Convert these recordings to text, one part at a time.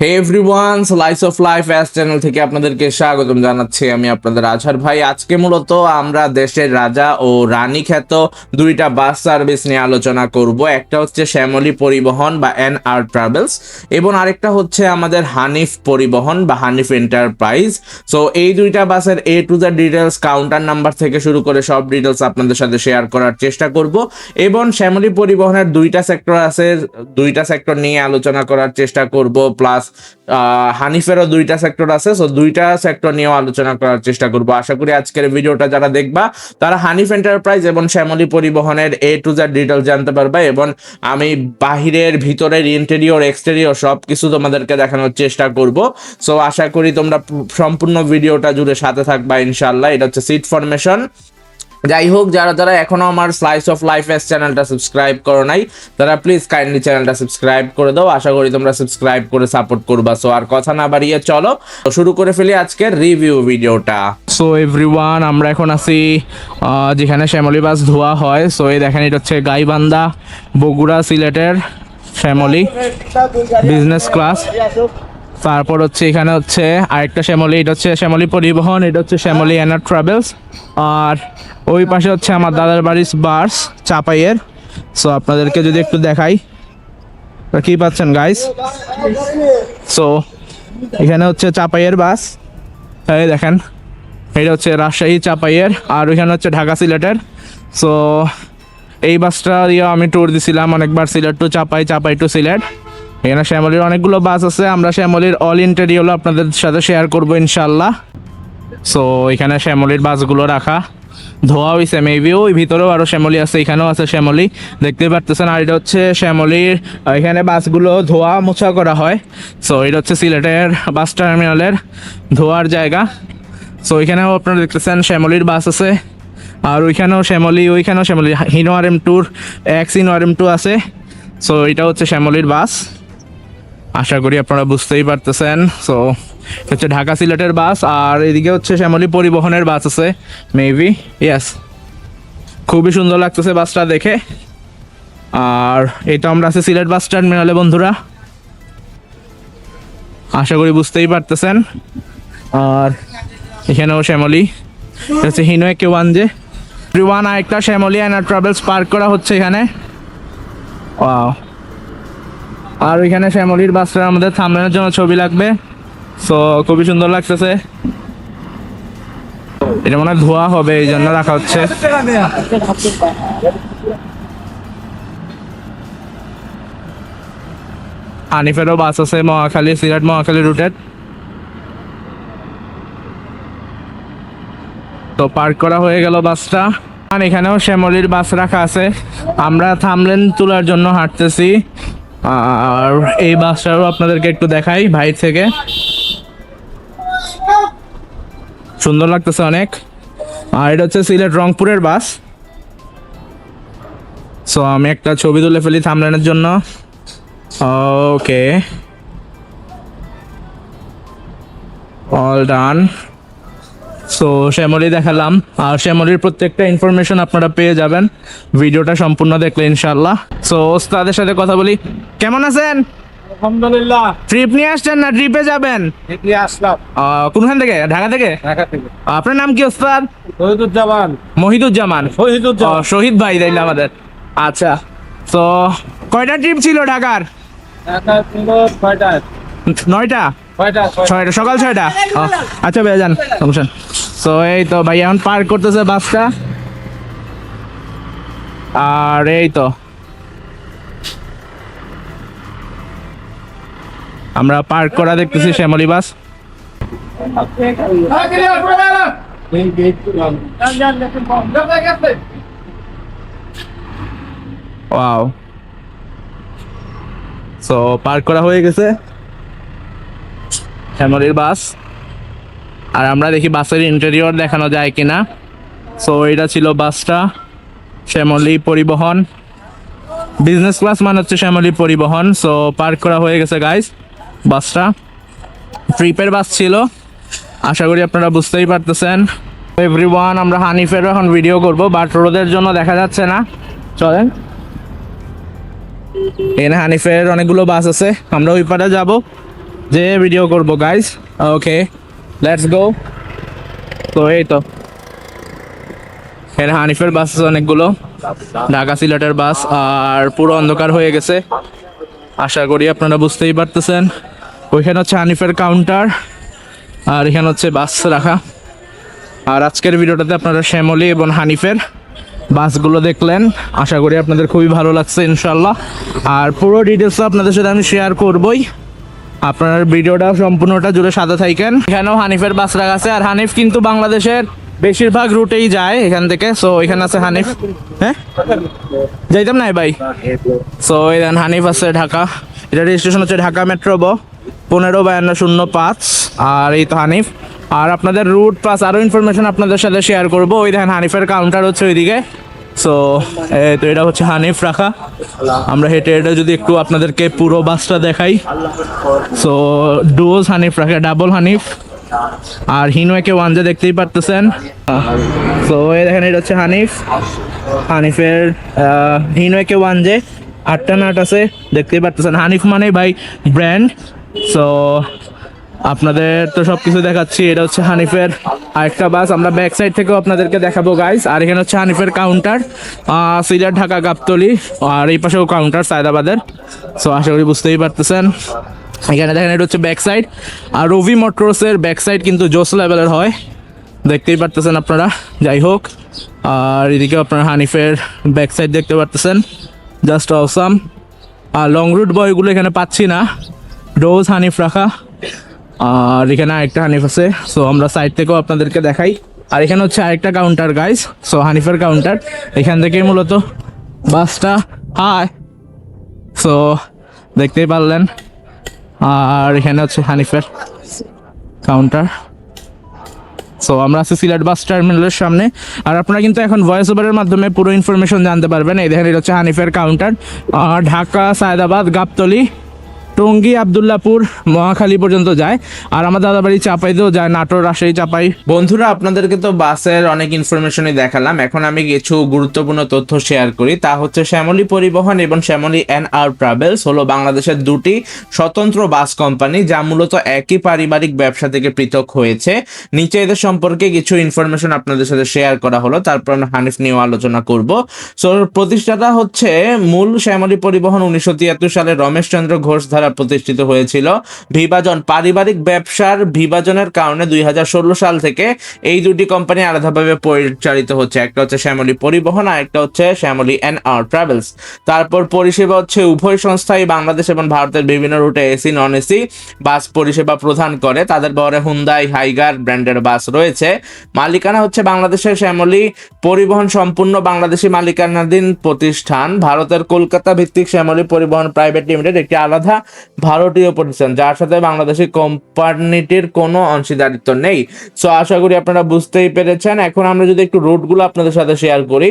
Hey everyone of life S channel থেকে আপনাদেরকে স্বাগতম জানাচ্ছি আমি আপনাদের আজহার ভাই। আজকে মূলত আমরা দেশের রাজা ও রানী খ্যাত দুইটা বাস সার্ভিস নিয়ে আলোচনা করব। একটা হচ্ছে শ্যামলী পরিবহন বা এন আর ট্রাভেলস এবং আরেকটা হচ্ছে আমাদের হানিফ পরিবহন বা হানিফ এন্টারপ্রাইজ সো এই দুইটা বাসের A to the details counter number থেকে শুরু করে সব ডিটেলস আপনাদের সাথে শেয়ার করার চেষ্টা করব। এবং শ্যামলী পরিবহনের দুইটা সেক্টর আছে, দুইটা সেক্টর নিয়ে আলোচনা করার চেষ্টা করব। প্লাস হানিফেরও দুইটা সেক্টর আছে সো দুইটা সেক্টর নিয়েও আলোচনা করার চেষ্টা করব। আশা করি আজকের ভিডিওটা যারা দেখবা, তারা হানিফ এন্টারপ্রাইজ এবং শ্যামলী পরিবহনের এ টু জেড ডিটেলস জানতে পারবে এবং আমি বাহিরের, ভিতরের ইন্টেরিয়র এক্সটেরিয়র সব কিছু তোমাদেরকে দেখানোর চেষ্টা করব। সো আশা করি তোমরা সম্পূর্ণ ভিডিওটা জুড়ে সাথে থাকবা ইনশাল্লাহ এটা হচ্ছে সিট ফরমেশন যাই হোক যারা যারা এখনও আমার স্লাইস অফ লাইফ এস চ্যানেলটা সাবস্ক্রাইব করো নাই তারা প্লিজ কাইন্ডলি চ্যানেলটা সাবস্ক্রাইব করে দাও। আশা করি তোমরা সাবস্ক্রাইব করে সাপোর্ট করবা। সো আর কথা না বাড়িয়ে চলো শুরু করে ফেলি আজকের রিভিউ ভিডিওটা সো এভরিওয়ান আমরা এখন আছি যেখানে শ্যামলি বাস ধোয়া হয়। সো এই দেখেন এটা হচ্ছে গাইবান্ধা বগুড়া সিলেটের শ্যামলী বিজনেস ক্লাস তারপর হচ্ছে এখানে হচ্ছে আরেকটা শ্যামলি, এটা হচ্ছে শ্যামলি পরিবহন, এটা হচ্ছে শ্যামলি এনার ট্রাভেলস আর ওই পাশে হচ্ছে আমার দাদার বাড়ির বাস চাপাইয়ের। সো আপনাদেরকে যদি একটু দেখাই কি পাচ্ছেন গাইস সো এখানে হচ্ছে চাপাইয়ের বাস এই দেখেন, এটা হচ্ছে রাজশাহী চাপাইয়ের, আর ওইখানে হচ্ছে ঢাকা সিলেটের। সো এই বাসটা দিয়ে আমি ট্যুর দিছিলাম, অনেকবার সিলেট টু চাপাই চাপাই টু সিলেট। এখানে শ্যামলির অনেকগুলো বাস আছে। আমরা শ্যামলির অল ইন্টেরিয়রও আপনাদের সাথে শেয়ার করব ইনশাল্লাহ সো এখানে শ্যামলির বাসগুলো রাখা। ধোয়া হয়েছে মেবি ওই ভিতরেও আরও শ্যামলি আছে, এখানেও আছে শ্যামলি। দেখতে পারতেছেন, আর এটা হচ্ছে শ্যামলির এখানে বাসগুলো ধোয়া মোছা করা হয়। সো এটা হচ্ছে সিলেটের বাস টার্মিনালের ধোয়ার জায়গা। সো এখানেও আপনারা দেখতেছেন শ্যামলির বাস আছে। আর ওইখানেও শ্যামলি ওইখানেও শ্যামলি হিনো আর এম টুর X Hino R M two আছে। সো এটা হচ্ছে শ্যামলির বাস। আশা করি আপনারা বুঝতেই পারতেছেন। সো হচ্ছে ঢাকা সিলেটের বাস আর এদিকে হচ্ছে শ্যামলী পরিবহনের বাস আছে মেবি ইয়েস খুবই সুন্দর লাগতেছে বাসটা দেখে। আর এটা আমরা আছে সিলেট বাস টার্মিনালে, বন্ধুরা। আশা করি বুঝতেই পারতেছেন। আর এখানেও শ্যামলী। হচ্ছে হিনো কে ওয়ান যে। ওয়ান আরেকটা শ্যামলী অ্যান্ড ট্রাভেলস পার্ক করা হচ্ছে এখানে। Wow. আর ওইখানে শ্যামলির বাসটা আমাদের থামলানোর জন্য ছবি লাগবে। সো খুবই সুন্দর লাগতেছে। এটা মনে ধোয়া হবে, এই জন্য রাখা হচ্ছে। আনিফেরও বাস আছে, মহাখালী সিলেট মহাখালী রুটের তো পার্ক করা হয়ে গেল বাসটা। আর এখানেও শ্যামলির বাস রাখা আছে। আমরা থামলেন তোলার জন্য হাঁটতেছি। আর এই বাসটাও আপনাদেরকে একটু দেখাই ভাই থেকে। সুন্দর লাগতেছে অনেক। আর এটা হচ্ছে সিলেট রংপুরের বাস। সো আমি একটা ছবি তুলে ফেলি থামলেনের জন্য। Okay all done so Shyamoli দেখালাম। আর শ্যামলির প্রত্যেকটা ইনফরমেশন আপনারা পেয়ে যাবেন। ভিডিওটা সম্পূর্ণ দেখলে ইনশাল্লাহ সো ওস্তাদের সাথে কথা বলি। কেমন আছেন? আলহামদুলিল্লাহ। ট্রিপ নিয়ে আসছেন না ট্রিপে যাবেন? আসলাম। কোনখান থেকে? ঢাকা থেকে? ঢাকা থেকে। আপনার নাম কি ওস্তাদ? শহীদুজ্জামান। মহিদুজ্জামান। ও, শহীদুজ্জামান শহীদ ভাই তাইলে আমাদের। আচ্ছা। তো কয়টা ট্রিপ ছিল ঢাকার? ঢাকা নয়টা? ছয়টা সকাল ছয়টা? আচ্ছা যান তো এই তো ভাই, এখন পার্ক করতেছে বাসটা। আর এই তো। আমরা পার্ক করা দেখতেছি Shyamoli bus. Wow so park করা হয়ে গেছে। শ্যামলীর বাস। আর আমরা দেখি বাসের ইন্টেরিয়র দেখানো যায় কিনা। সো এটা ছিল বাসটা, শ্যামলী পরিবহন। বিজনেস ক্লাস মানে হচ্ছে শ্যামলী পরিবহন। সো পার্ক করা হয়ে গেছে গাইস বাসটা। ট্রিপের বাস ছিল। আশা করি আপনারা বুঝতেই পারতেছেন। এভরিওয়ান আমরা হানিফের এখন ভিডিও করব বাট রোদের জন্য দেখা যাচ্ছে না। চলেন। এখানে হানিফের অনেকগুলো বাস আছে। আমরা ওই পারে যাব যে ভিডিও করব গাইস ওকে লেটস গো তো এই তো। এখানে হানিফের বাস আছে অনেকগুলো। ঢাকা সিলেটের বাস, আর পুরো অন্ধকার হয়ে গেছে। আশা করি আপনারা বুঝতেই পারতেছেন। ওইখানে হচ্ছে হানিফের কাউন্টার আর এখানে হচ্ছে বাস রাখা। আর আজকের ভিডিওটাতে আপনারা শ্যামলি এবং হানিফের বাসগুলো দেখলেন। আশা করি আপনাদের খুবই ভালো লাগছে ইনশাল্লাহ আর পুরো ডিটেলস আপনাদের সাথে আমি শেয়ার করবই। আপনার ভিডিওটা সম্পূর্ণটা জুড়ে সাদা থাকেন। এখানেও হানিফের বাস আছে, আর হানিফ কিন্তু বাংলাদেশের বেশিরভাগ রুটেই যায় এখান থেকে। সো এখানে আছে হানিফ। হ্যাঁ? যাইতাম নাই ভাই? সো এখানে হানিফ আছে ঢাকা। এটা রেজিস্ট্রেশন হচ্ছে ঢাকা মেট্রো ব, পনেরো বায়ান্ন শূন্য পাঁচ। আর এই তো হানিফ। আর আপনাদের রুট প্লাস আরও ইনফরমেশন আপনাদের সাথে শেয়ার করব। ওই দেখেন হানিফের কাউন্টার হচ্ছে ওইদিকে। সো তো এটা হচ্ছে হানিফ রাখা। আমরা হেঁটে হেঁটে যদি একটু আপনাদেরকে পুরো বাসটা দেখাই। সো ডোজ হানিফ রাখা ডাবল হানিফ। আর হিনওয়েকে ওয়ান যে দেখতেই পারতেছেন। সো এই দেখেন, এটা হচ্ছে হানিফ। হানিফের হিনওয়েকে ওয়ান যে। আটটা নাট আছে, দেখতেই পারতেছেন। হানিফ মানে ভাই ব্র্যান্ড সো আপনাদের তো সব কিছু দেখাচ্ছি, এটা হচ্ছে হানিফের আরেকটা বাস। আমরা ব্যাক সাইড থেকেও আপনাদেরকে দেখাবো গাইস আর এখানে হচ্ছে হানিফের কাউন্টার সিলেট, ঢাকা, গাবতলি। আর এই পাশেও কাউন্টার সায়দাবাদের। সো আশা করি বুঝতেই পারতেছেন। এখানে দেখেন, এটা হচ্ছে ব্যাক সাইড আর রবি মোটরসের ব্যাক সাইড কিন্তু জোস লেভেলের হয়। দেখতেই পারতেছেন আপনারা। যাই হোক, আর এদিকে আপনার হানিফের ব্যাক সাইড দেখতে পারতেছেন। জাস্ট অসাম আর লং রুট বয়গুলো এখানে পাচ্ছি না। ডোজ হানিফ রাখা। আর এখানে আরেকটা হানিফ আছে। সো আমরা সাইড থেকেও আপনাদেরকে দেখাই। আর এখানে হচ্ছে আরেকটা কাউন্টার গাইস সো হানিফের কাউন্টার এখান থেকে মূলত বাসটা হাই সো দেখতেই পারলেন। আর এখানে হচ্ছে হানিফের কাউন্টার সো আমরা আছি সিলেট বাস টার্মিনালের সামনে। আর আপনারা কিন্তু এখন ভয়েস ওভারের মাধ্যমে পুরো ইনফরমেশন জানতে পারবেন। এই দেখেন, এটা হচ্ছে হানিফের কাউন্টার ঢাকা, সায়দাবাদ, গাবতলি। টঙ্গী, আবদুল্লাপুর, মহাখালী পর্যন্ত যায়। আর আমার দাদাবাড়ি চাপাইতেও যায়, নাটোর, রাজশাহী, চাপাই। বন্ধুরা, আপনাদেরকে তো বাসের অনেক ইনফরমেশনই দেখালাম। এখন আমি কিছু গুরুত্বপূর্ণ তথ্য শেয়ার করি। তা হচ্ছে শ্যামলী পরিবহন এবং শ্যামলী এন আর ট্রাভেলস হলো বাংলাদেশের দুটি স্বতন্ত্র বাস কোম্পানি যা মূলত একই পারিবারিক ব্যবসা থেকে পৃথক হয়েছে। নিচে এদের সম্পর্কে কিছু ইনফরমেশন আপনাদের সাথে শেয়ার করা হলো। তারপর আমরা হানিফ নিয়েও আলোচনা করব। সো প্রতিষ্ঠাতা হচ্ছে মূল শ্যামলী পরিবহন উনিশশো তিয়াত্তর সালে রমেশচন্দ্র ঘোষ দ্বারা প্রতিষ্ঠিত হয়েছিল। বিভাজন পারিবারিক ব্যবসার বিভাজনের কারণে দুই হাজার ষোলো সাল থেকে এই দুটি কোম্পানি আলাদাভাবে পরিচালিত হচ্ছে। একটা হচ্ছে শ্যামলী পরিবহন আর একটা হচ্ছে শ্যামলী এন আর ট্রাভেলস তারপর পরিষেবা হচ্ছে উভয় সংস্থাই বাংলাদেশ এবং ভারতের বিভিন্ন রুটে এসি নন এসি বাস পরিষেবা প্রদান করে। তাদের বহরে হুন্দাই হাইগার ব্র্যান্ডের বাস রয়েছে। মালিকানা হচ্ছে বাংলাদেশের শ্যামলী পরিবহন সম্পূর্ণ বাংলাদেশি মালিকানাধীন প্রতিষ্ঠান। ভারতের কলকাতা ভিত্তিক শ্যামলী পরিবহন প্রাইভেট লিমিটেড একটি আলাদা ভারতীয় প্রতিষ্ঠান, যার সাথে বাংলাদেশি কোম্পানিটির কোনো অংশীদারিত্ব নেই। সো আশা করি আপনারা বুঝতেই পেরেছেন। এখন আমরা যদি একটু রুটগুলো আপনাদের সাথে শেয়ার করি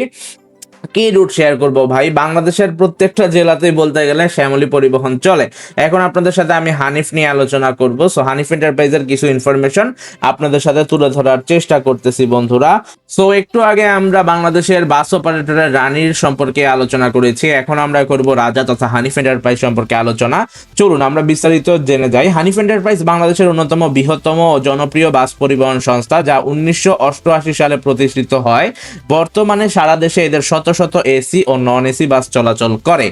কি রুট শেয়ার করব ভাই? বাংলাদেশের প্রত্যেকটা জেলাতেই বলতে গেলে শ্যামলী পরিবহন চলে। এখন আপনাদের সাথে আমি হানিফ নিয়ে আলোচনা করব। সো হানিফ এন্টারপ্রাইজের কিছু ইনফরমেশন আপনাদের সাথে তুলে ধরার চেষ্টা করতেছি বন্ধুরা। সো একটু আগে আমরা বাংলাদেশের বাস অপারেটরের রানীর সম্পর্কে আলোচনা করেছি। এখন আমরা করব রাজা তথা হানিফ এন্টারপ্রাইজ সম্পর্কে আলোচনা। চলুন, আমরা বিস্তারিত জেনে যাই। হানিফ এন্টারপ্রাইজ বাংলাদেশের অন্যতম বৃহত্তম ও জনপ্রিয় বাস পরিবহন সংস্থা, যা উনিশশো অষ্টআশি সালে প্রতিষ্ঠিত হয়। বর্তমানে সারা দেশে এদের শত শত এসি ও নন এসি বাস চলাচল করে।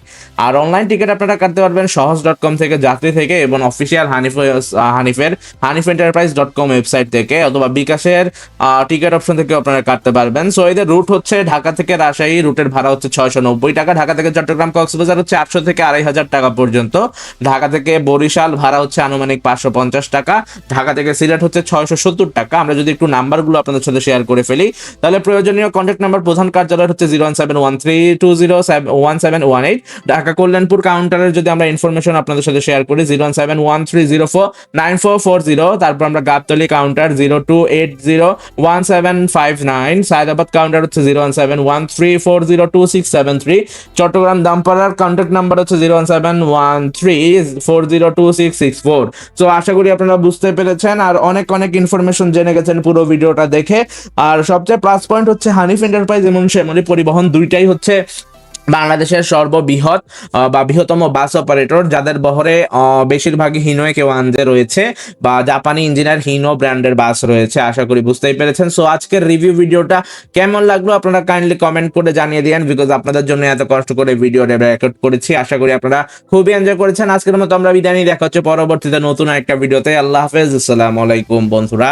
আর অনলাইন টিকিট আপনারা কাটতে পারবেন সহজ ডট কম থেকে, যাত্রী থেকে এবং official Hanif হানিফের Hanif enterprise dot com website থেকে অথবা বিকাশের টিকিট অপশন থেকে আপনারা কাটতে পারবেন। সো এদের রুট হচ্ছে ঢাকা থেকে রাজশাহী রুটের ভাড়া হচ্ছে ছয়শো নব্বই টাকা। ঢাকা থেকে চট্টগ্রাম, কক্সবাজার হচ্ছে আটশো থেকে আড়াই হাজার টাকা পর্যন্ত। ঢাকা থেকে বরিশাল, ভাড়া হচ্ছে আনুমানিক পাঁচশো পঞ্চাশ টাকা। ঢাকা থেকে সিলেট হচ্ছে ছয়শো সত্তর টাকা। আমরা যদি একটু নাম্বারগুলো আপনাদের সাথে শেয়ার করে ফেলি, তাহলে প্রয়োজনীয় কন্ট্যাক্ট নাম্বার প্রধান কার্যালয় হচ্ছে জিরো ওয়ান ঢাকা কল্যাণপুর কাউন্টারের যদি আমরা ইনফরমেশন আপনাদের সাথে শেয়ার করি zero one seven one three zero four nine four four zero তারপর আমরা Gabtoli counter zero two eight zero one seven five nine Sayedabad counter হচ্ছে zero one seven one three four zero two six seven three Chattogram দামপাড়ার contact number হচ্ছে zero one seven one three four zero two six six four তো আশা করি আপনারা বুঝতে পেরেছেন আর অনেক অনেক ইনফরমেশন জেনে গেছেন পুরো ভিডিওটা দেখে। আর সবচেয়ে প্লাস পয়েন্ট হচ্ছে হানিফ এন্টারপ্রাইজ এবং শ্যামলী পরিবহন দুইটাই হচ্ছে বাংলাদেশের সর্ববৃহৎ বা বৃহত্তম বাস অপারেটর, যাদের বহরে বেশিরভাগই হিনোয়ে কেউ আনজে রয়েছে, বা জাপানি ইঞ্জিনিয়ার হিনো ব্র্যান্ডের বাস রয়েছে, আশা করি বুঝতেই পেরেছেন। সো আজকের রিভিউ ভিডিওটা কেমন লাগল আপনারা কাইন্ডলি কমেন্ট করে জানিয়ে দিয়েন বিকজ আপনাদের জন্য এত কষ্ট করে ভিডিও রেকর্ড করেছি, আশা করি আপনারা খুবই এনজয় করেছেন। আজকের মতো আমরা বিদায় নিয়ে দেখা হচ্ছে পরবর্তীতে নতুন একটা ভিডিওতে। আল্লাহ হাফেজ, আসসালামু আলাইকুম বন্ধুরা।